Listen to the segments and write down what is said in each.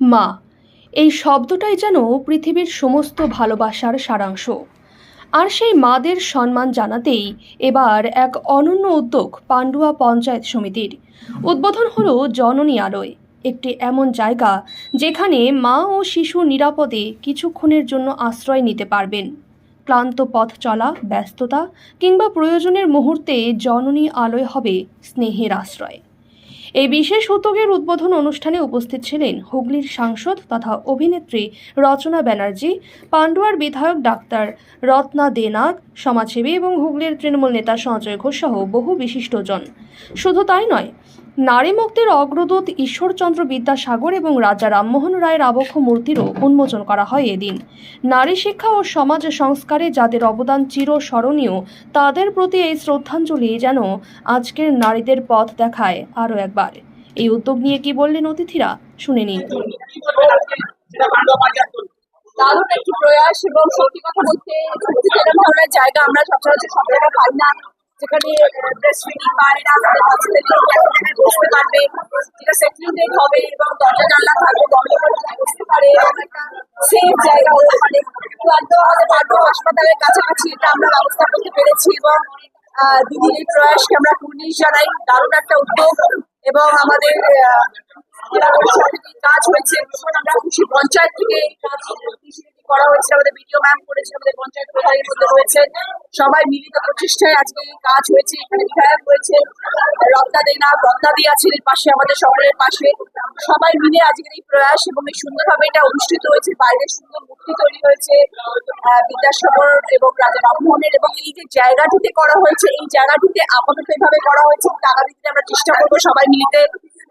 মা, এই শব্দটাই যেন পৃথিবীর সমস্ত ভালোবাসার সারাংশ। আর সেই মাদের সম্মান জানাতেই এবার এক অনন্য উদ্যোগ পান্ডুয়া পঞ্চায়েত সমিতির। উদ্বোধন হল জননী আলোয় একটি এমন জায়গা যেখানে মা ও শিশু নিরাপদে কিছুক্ষণের জন্য আশ্রয় নিতে পারবেন। ক্লান্ত পথ চলা, ব্যস্ততা কিংবা প্রয়োজনের মুহূর্তে জননী আলোয় হবে স্নেহের আশ্রয়। এই বিশেষ উদ্যোগের উদ্বোধন অনুষ্ঠানে উপস্থিত ছিলেন হুগলির সাংসদ তথা অভিনেত্রী রচনা ব্যানার্জি, পান্ডুয়ার বিধায়ক ডাক্তার রত্না দেনাগ, সমাজসেবী এবং হুগলির তৃণমূল নেতা সঞ্জয় ঘোষ সহ বহু বিশিষ্টজন। শুধু তাই নয় নারী মুক্তির অগ্রদূত ঈশ্বরচন্দ্র বিদ্যাসাগর এবং রাজা রামমোহন রায়ের আবক্ষ মূর্তিরও উন্মোচন করা হয় এদিন। নারী শিক্ষা ও সমাজ সংস্কারে যাদের অবদান চিরস্মরণীয়, তাদের প্রতি এই শ্রদ্ধাঞ্জলি যেন আজকের নারীদের পথ দেখায় আরও একবার। এই উদ্যোগ নিয়ে কি বললেন অতিথিরা, শুনে নিন। দারুণ একটি প্রয়াস এবং সত্যি কথা বলতে জায়গা আমরা সচরাচর সব জায়গায় পাই না। যেখানে ব্রেস্ট ফিডিং পারে না আমাদের বাচ্চাদের বসতে পারবে। যেটা সেটেলমেন্ট হবে এবং দরজা জানলা থাকবে করে বসতে পারে। সেফ জায়গা হতে পারে। তো একদম আমাদের হাসপাতালের কাছাকাছি এটা আমরা ব্যবস্থা করতে পেরেছি এবং দিদির এই প্রয়াসকে আমরা কুর্নিশ জানাই। দারুণ একটা উদ্যোগ এবং আমাদের কাজ হয়েছে। আমরা খুশি। পঞ্চায়েত থেকে কাজ করা হয়েছে, আমাদের বিডিও ম্যাম করেছে, আমাদের পঞ্চায়েত প্রধানের মধ্যে রয়েছে। সবাই মিলিত প্রচেষ্টায় আজকে এই কাজ হয়েছে, এখানে বিধায়ক হয়েছে। রত্না দেনা রত্না দি আছেন এর পাশে, আমাদের সকলের পাশে। সবাই মিলে আজকের এই প্রয়াস এবং এই সুন্দরভাবে এটা অনুষ্ঠিত হয়েছে, বাইরের সুন্দর মূর্তি তৈরি হয়েছে বিদ্যাসাগর এবং রাজা রামমোহনের এবং এই যে জায়গাটিতে করা হয়েছে, এই জায়গাটিতে আপাতত এইভাবে করা হয়েছে আগামী দিনে আমরা চেষ্টা করব সবাই মিলিতে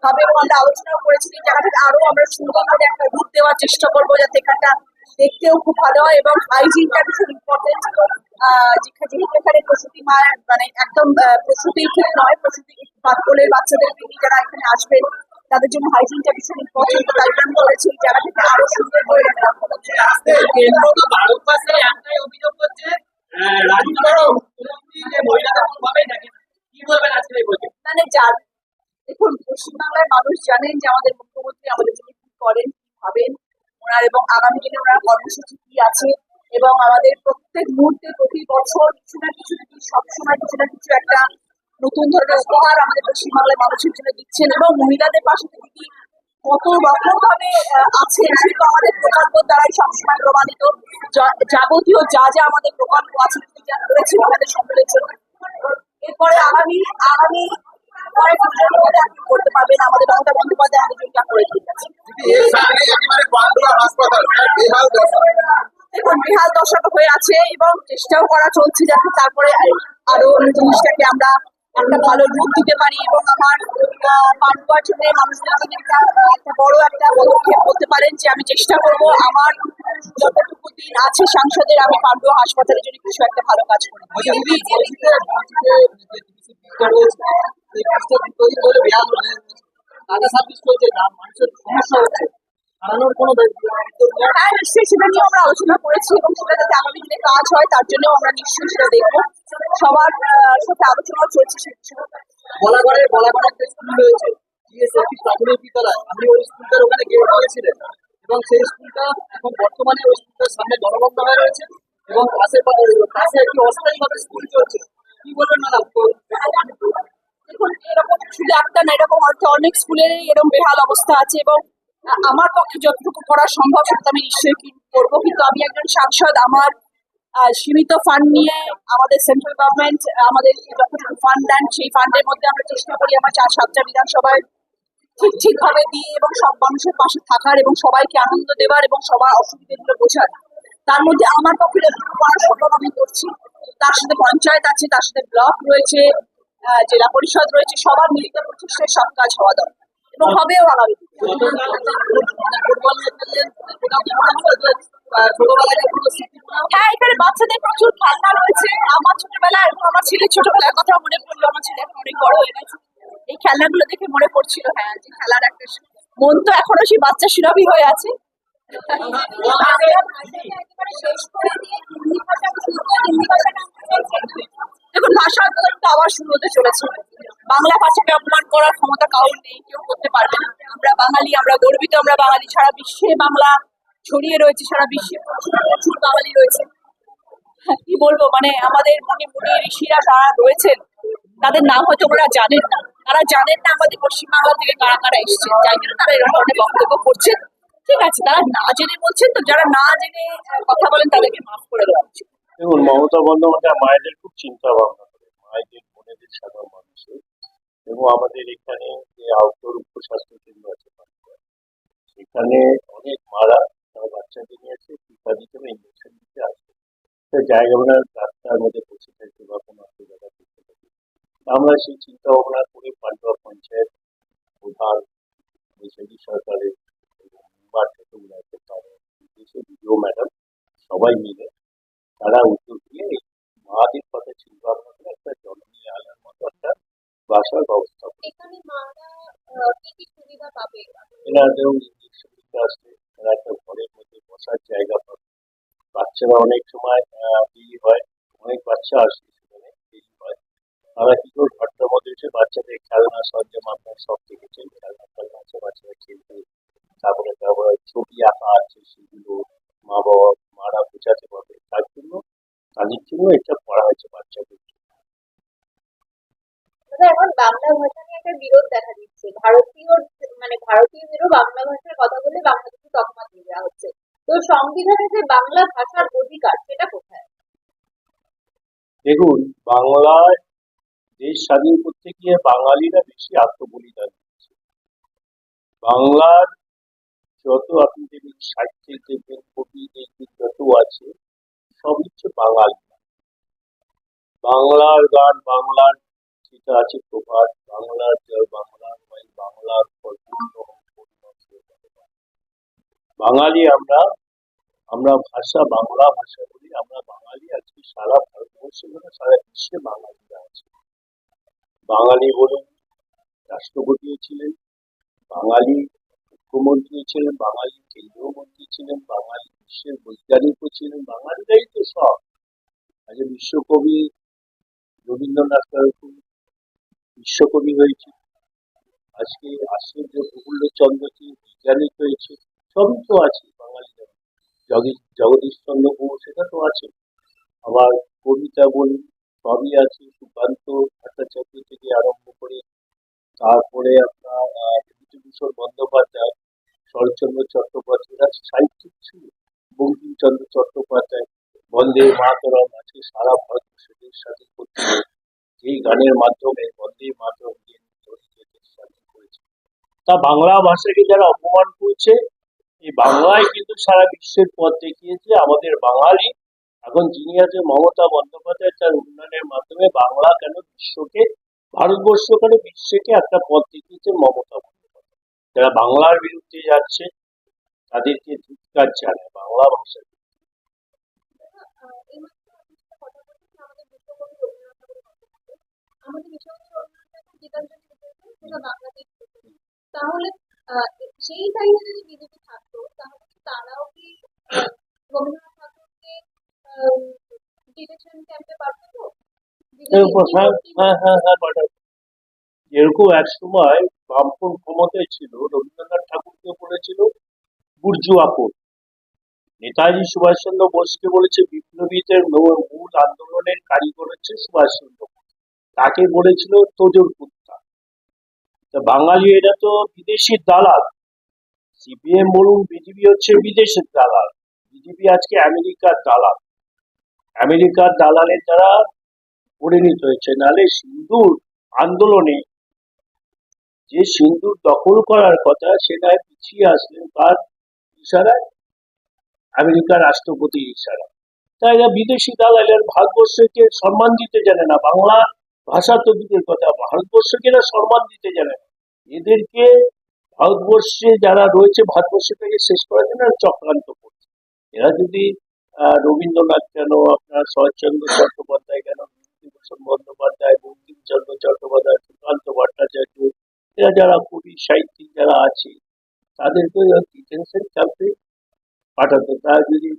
ভাবে আমরা আলোচনাও করেছি, এই জায়গাটাতে আরও আমরা সুন্দরভাবে একটা রূপ দেওয়ার চেষ্টা করব, যাতে এখানটা দেখতেও খুব ভালো হয় এবং হাইজিনটা ভীষণ ইম্পর্টেন্ট যেহেতু এখানে প্রসূতি মায়ের মানে একদম আহ, প্রসূতির ঠিক নয় প্রসূতি কোলের বাচ্চাদের যারা এখানে আসবেন তাদের জন্য হাইজিনটা ভীষণ ইম্পর্টেন্ট তাই জন্য করেছি এই জায়গাটাকে আরও সুন্দর করে রাখা কেন্দ্র তো ভারতবর্ষে একটাই অভিযোগ করছে মানে যার দেখুন পশ্চিমবাংলার মানুষ জানেন যে আমাদের জন্য কি করেন কি ভাবেন ওনার এবং আগামী দিনে ওনার কর্মসূচি কি আছে? এবং আমাদের প্রত্যেক মুহূর্তে প্রতি বছর কিছু না কিছু না কিছু, সবসময় কিছু না কিছু একটা নতুন ধরনের উপহার আমাদের পশ্চিমবাংলার মানুষের জন্য দিচ্ছেন এবং মহিলাদের পাশে থেকে কি কত রকম ভাবে আছেন সেটা আমাদের প্রকল্প দ্বারাই সবসময় প্রমাণিত। যাবতীয় যা যা আমাদের প্রকল্প আছে তিনি যা করেছেন আমাদের সকলের জন্য। এরপরে আগামী আগামী কয়েক বছরের মধ্যে আপনি করতে পারবেন আমাদের মমতা বন্দ্যোপাধ্যায় আমাদের যা করে দিয়ে গেছে এর সামনে একেবারে পান্ডুয়া হাসপাতাল মানে বেহাল দশা। দেখুন বিহাল দশক হয়ে আছে এবং চেষ্টাও করা চলছে যাতে তারপরে আরও জিনিসটাকে আমরা একটা ভালো রূপ দিতে পারি এবং আমার পান্ডুয়ার জন্য মানুষদের একটা একটা বড় একটা পদক্ষেপ করতে পারেন যে আমি চেষ্টা করব আমার যতটুকু দিন আছে সাংসদের, আমি পান্ডুয়া হাসপাতালের জন্য কিছু একটা ভালো কাজ করি। বলছি দিদি বলছিতে বলছিতে যে ডিসি পিকচার রয়েছে সেই পিকচার তৈরি করে বেহাল মানে টাটা সার্ভিস মানুষের সমস্যা হচ্ছে? হারানোর কোনো হ্যাঁ নিশ্চয়ই সেটা নিয়ে আমরা আলোচনা করেছি এবং সেটা যাতে আগামী দিনে কাজ হয় তার জন্য আমরা নিশ্চয়ই সেটা দেখব। সবার সাথে আলোচনাও চলছে সে বিষয়ে বলাগড়ে বলাগড়ে একটা স্কুল রয়েছে জিএসএফি প্রাথমিক বিদ্যালয়। আপনি ওই স্কুলটার ওখানে গেট দিয়েছিলেন এবং সেই স্কুলটা এখন বর্তমানে ওই স্কুলটার সামনে জলবন্ধ হয়ে রয়েছে এবং পাশে পাশে একটি অস্থায়ী ভাবে স্কুল চলছে। কি বলবেন ম্যাডাম দেখুন এরকম শুধু একটা না এরকম হয়তো অনেক স্কুলেরই এরকম বেহাল অবস্থা আছে এবং আমার পক্ষে যতটুকু করা সম্ভব সেটা আমি নিশ্চয়ই করব। কিন্তু আমি একজন সাংসদ, আমার সীমিত ফান্ড নিয়ে আমাদের সেন্ট্রাল গভর্নমেন্ট আমাদের যতটুকু ফান্ড দেন সেই ফান্ডের মধ্যে আমরা চেষ্টা করি আমার চার সাতটা বিধানসভায় ঠিক ঠিকভাবে দিয়ে এবং সব মানুষের পাশে থাকার এবং সবাইকে আনন্দ দেওয়ার এবং সবার অসুবিধাগুলো বোঝার। তার মধ্যে আমার পক্ষে যতটুকু করা সম্ভব আমি করছি। তার সাথে পঞ্চায়েত আছে, তার সাথে ব্লক রয়েছে জেলা পরিষদ রয়েছে, সবার মিলিত প্রচেষ্টায় সব কাজ হওয়া দরকার। এবং হবেও? হ্যাঁ এখানে বাচ্চাদের প্রচুর খেলনা রয়েছে। আমার ছোটবেলায় এবং আমার ছেলের ছোটবেলার কথা মনে পড়ল, আমার ছেলে এখন অনেক বড় হয়ে গেছে। এই খেলনাগুলো দেখে মনে পড়ছিল হ্যাঁ যে খেলার একটা মন তো এখনও সেই বাচ্চা সুরভি হয়ে আছে। দেখুন ভাষা আন্দোলন তো আবার শুরু হতে চলেছে। বাংলা ভাষাকে অপমান করার ক্ষমতা কারোর নেই কেউ করতে পারবে না। আমরা বাঙালি আমরা গর্বিত আমরা বাঙালি। সারা বিশ্বে বাংলা ছড়িয়ে রয়েছে সারা বিশ্বে প্রচুর বাঙালি রয়েছে। হ্যাঁ, কি বলব মানে আমাদের মনে মনে ঋষিরা যারা রয়েছেন তাদের নাম হয়তো ওরা জানেন না। তারা জানেন না আমাদের পশ্চিমবাংলা থেকে কারা কারা এসেছেন। যাই জন্য তারা এরকম ধরনের বক্তব্য করছেন। ঠিক আছে তারা না জেনে বলছেন তো যারা না জেনে কথা বলেন তাদেরকে মাফ করে দেওয়া উচিত। দেখুন মমতা বন্দ্যোপাধ্যায় মায়েদের চিন্তা ভাবনা করে, মায়েদের, বোনেদের সাধারণ মানুষের। এবং আমাদের এখানে যে আউটডোর উপস্বাস্থ্য কেন্দ্র আছে সেখানে অনেক মারা তারা বাচ্চাদের নিয়ে এসে টিকা দিতে বা ইঞ্জেকশন দিতে আসে জায়গা মানে রাস্তার মধ্যে বসে থাকতে বা কোনো জায়গা করতে থাকে আমরা সেই চিন্তা ভাবনা করে পান্ডুয়া পঞ্চায়েত প্রধান বৈশাখী সরকারের ম্যাডাম সবাই মিলে। তারা উদ্যোগ নিয়ে এই মাদের কথা চিন্তা ভাবনা করে একটা জননী আলার মতো একটা বাসার ব্যবস্থা। এখানে মারা কি কি সুবিধা পাবে? এরা যেমন ইঞ্জেকশন দিতে একটা ঘরের মধ্যে বসার জায়গা পাবে। বাচ্চারা অনেক সময় দেরি হয় অনেক বাচ্চা আসে সেখানে দেরি হয়। তারা কি করে ঘরটার মধ্যে এসে বাচ্চাদের খেলনা সরঞ্জাম আপনার সব দেখেছেন খেলনা খেলনা আছে বাচ্চারা খেলবে তারপরে তারপরে ছবি আঁকা আছে সেগুলো মা বাবা মারা বোঝাতে পারবে। তার জন্য তাদের জন্য এটা করা হয়েছে বাচ্চাদের জন্য। এখন বাংলা ভাষা নিয়ে একটা বিরোধ দেখা দিচ্ছে। ভারতীয় মানে ভারতীয়দেরও বাংলা ভাষার কথা বলে বাংলাদেশে তকমা দিয়ে দেওয়া হচ্ছে। তো সংবিধানে যে বাংলা ভাষার অধিকার সেটা কোথায়? দেখুন বাংলায় দেশ স্বাধীন করতে গিয়ে বাঙালিরা বেশি আত্মবলিদান দিচ্ছে। বাংলার যত আপনি দেখবেন সাহিত্যিক দেখবেন কবি দেখবেন যত আছে সব হচ্ছে বাঙালি বাংলার গান, বাংলার যেটা আছে প্রভাত বাংলার জয় বাংলার বাই বাংলার। বাঙালি আমরা আমরা ভাষা, বাংলা ভাষা বলি, আমরা বাঙালি আজকে সারা ভারতবর্ষে মানে সারা বিশ্বে বাঙালিরা আছে বাঙালি বলুন রাষ্ট্রপতিও ছিলেন, বাঙালি মুখ্যমন্ত্রী ছিলেন বাঙালি কেন্দ্রীয় মন্ত্রী ছিলেন বাঙালি বিশ্বের বৈজ্ঞানিকও ছিলেন, বাঙালিরাই তো সব। আজ বিশ্বকবি রবীন্দ্রনাথ ঠাকুর বিশ্বকবি হয়েছে। আজকে আশ্চর্য প্রফুল্লচন্দ্রজি বৈজ্ঞানিক হয়েছে। সবই তো আছে বাঙালিরা জগদীশ চন্দ্র বোস, সেটা তো আছে। আবার কবিতা বলি সবই আছে, সুকান্ত ভট্টাচার্য থেকে আরম্ভ করে, তারপরে আপনার বিভূতিভূষণ বন্দ্যোপাধ্যায় শরৎচন্দ্র চট্টোপাধ্যায়রা সাহিত্যিক ছিল। বঙ্কিমচন্দ্র চট্টোপাধ্যায়, বন্দে মাতরম আছে, সারা ভারতবর্ষে দেশ স্বাধীন করতে যেই গানের মাধ্যমে বন্দে মাতরম করেছে। তা বাংলা ভাষাকে যারা অপমান করছে, এই বাংলায় কিন্তু সারা বিশ্বের পথ দেখিয়েছে আমাদের বাঙালি। এখন যিনি আছে মমতা বন্দ্যোপাধ্যায়, তার উন্নয়নের মাধ্যমে বাংলা কেন বিশ্বকে, ভারতবর্ষ কেন বিশ্বকে একটা পথ দেখিয়েছে মমতা বন্দ্যোপাধ্যায়। যারা বাংলার বিরুদ্ধে যাচ্ছে তাদেরকে ধিক্কার জানায় বাংলা ভাষা তাহলে সেই যদি বিজেপি থাকতো তাহলে তারাও কি রবীন্দ্রনাথ ঠাকুরকে ডিটেকশন ক্যাম্পে পাঠাতো? এরকম হ্যাঁ হ্যাঁ হ্যাঁ হ্যাঁ এক সময় বামপন ক্ষমতায় ছিল, রবীন্দ্রনাথ ঠাকুরকে বলেছিল বুর্জুয়াপুর নেতাজি সুভাষচন্দ্র বোসকে বলেছে, বিপ্লবীদের মূল আন্দোলনের কারিগর হচ্ছে সুভাষচন্দ্র বোস। তাকে বলেছিল তোজর কুত্তা বাঙালি এরা তো বিদেশি দালাল। সিপিএম বলুন, বিজেপি হচ্ছে বিদেশের দালাল। বিজেপি আজকে আমেরিকার দালাল। আমেরিকার দালালের দ্বারা পরিণত হয়েছে। নাহলে সিন্ধুর আন্দোলনে যে সিন্ধুর দখল করার কথা সেটা পিছিয়ে আসলেন তার ইশারায়? আমেরিকার রাষ্ট্রপতির ইশারা তাই এরা বিদেশি দালালের ভারতবর্ষকে সম্মান দিতে জানে না। বাংলা ভাষা তো দূরের কথা, ভারতবর্ষকে এরা সম্মান দিতে জানে না। এদেরকে ভারতবর্ষে যারা রয়েছে, ভারতবর্ষটাকে শেষ করার জন্য চক্রান্ত করছে। এরা যদি রবীন্দ্রনাথ কেন আপনার শরৎচন্দ্র চট্টোপাধ্যায় কেন বিভূতিভূষণ বন্দ্যোপাধ্যায়, বঙ্কিমচন্দ্র চট্টোপাধ্যায়, সুকান্ত ভট্টাচার্য এরা যারা কবি, সাহিত্যিক যারা আছে তাদেরকে ডিটেনশন ক্যাম্পে পাঠাতো। তারা যদি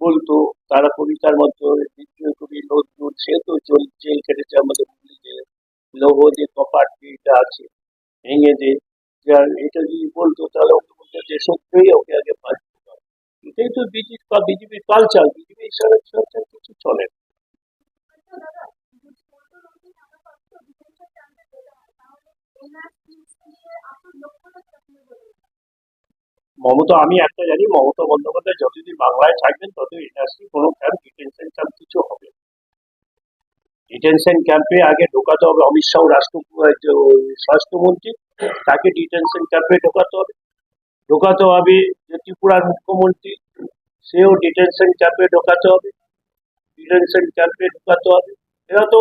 বলতো, তারা কবিতার মধ্যে দ্বিতীয় কবি নজরুল, সে তো জেল কেটেছে আমাদের হুগলি জেলে লৌহ যে কপাট এটা আছে, ভেঙে যার এটা যদি বলতো, তাহলে ওকে বলতো যে সত্যই ওকে আগে হবে। এটাই তো বিজেপি, বা বিজেপির কালচার বিজেপি সরকার কিছু চলে না। মমতা, আমি একটা জানি, মমতা বন্দ্যোপাধ্যায় যতদিন বাংলায় থাকবেন তত ইন্ডাস্ট্রি কোনো ক্যাম্প ডিটেনশন ক্যাম্প কিছু হবে ডিটেনশন ক্যাম্পে আগে ঢোকাতে হবে অমিত শাহ রাষ্ট্র তাকে ডিটেনশন ক্যাম্পে ঢোকাতে হবে। ঢোকাতে হবে যে ত্রিপুরার মুখ্যমন্ত্রী, সেও ডিটেনশন ক্যাম্পে ঢোকাতে হবে। ডিটেনশন ক্যাম্পে ঢোকাতে হবে। এরা তো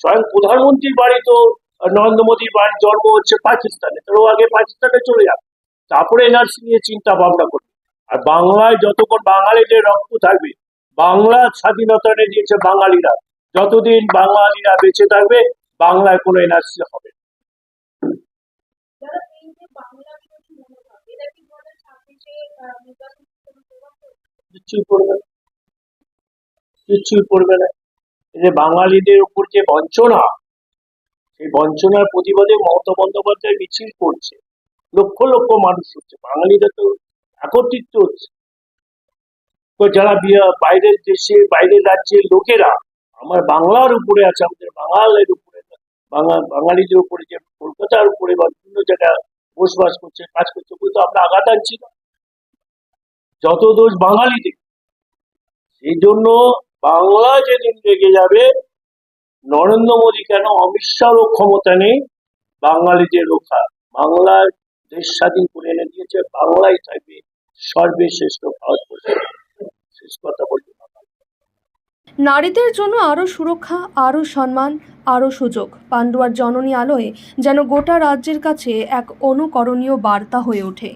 স্বয়ং প্রধানমন্ত্রীর বাড়ি তো নরেন্দ্র মোদীর বাড়ির জন্ম হচ্ছে পাকিস্তানে, তো ও আগে পাকিস্তানে চলে যাবে তারপরে এনআরসি নিয়ে চিন্তা ভাবনা করবে আর বাংলায় যতক্ষণ বাঙালিদের রক্ত থাকবে, বাংলা স্বাধীনতা এনে দিয়েছে বাঙালিরা যতদিন বাঙালিরা বেঁচে থাকবে, বাংলায় কোনো এনআরসি হবে না। যারা এই যে বাংলা বিরোধী মনোভাব এটা কি দু হাজার ছাব্বিশে নির্বাচন কোনো প্রভাব পড়বে? কিচ্ছুই পড়বে না যে বাঙালিদের উপর যে বঞ্চনা সেই বঞ্চনার প্রতিবাদে মমতা বন্দ্যোপাধ্যায় মিছিল করছে। লক্ষ লক্ষ মানুষ হচ্ছে। বাঙালিরা তো একত্রিত হচ্ছে। তো যারা বাইরের দেশে, বাইরের রাজ্যের লোকেরা, আমার বাংলার উপরে আছে, আমাদের বাঙালের উপরে বাঙা, বাঙালিদের উপরে যে কলকাতার উপরে বা বিভিন্ন জায়গায় বসবাস করছে, কাজ করছে কিন্তু আমরা আঘাত আনছি না। যত দোষ বাঙালিদের, সেই জন্য বাংলা যেদিন রেগে যাবে নরেন্দ্র মোদী কেন অমিত ক্ষমতা নেই? বাঙালিদের রক্ষা, বাংলার দেশ স্বাধীন করে এনে দিয়েছে, বাংলাই থাকবে সর্বশ্রেষ্ঠ শেষ কথা বলতে নারীদের জন্য আরও সুরক্ষা আরও সম্মান আরও সুযোগ। পান্ডুয়ার জননী আলোয় যেন গোটা রাজ্যের কাছে এক অনুকরণীয় বার্তা হয়ে ওঠে।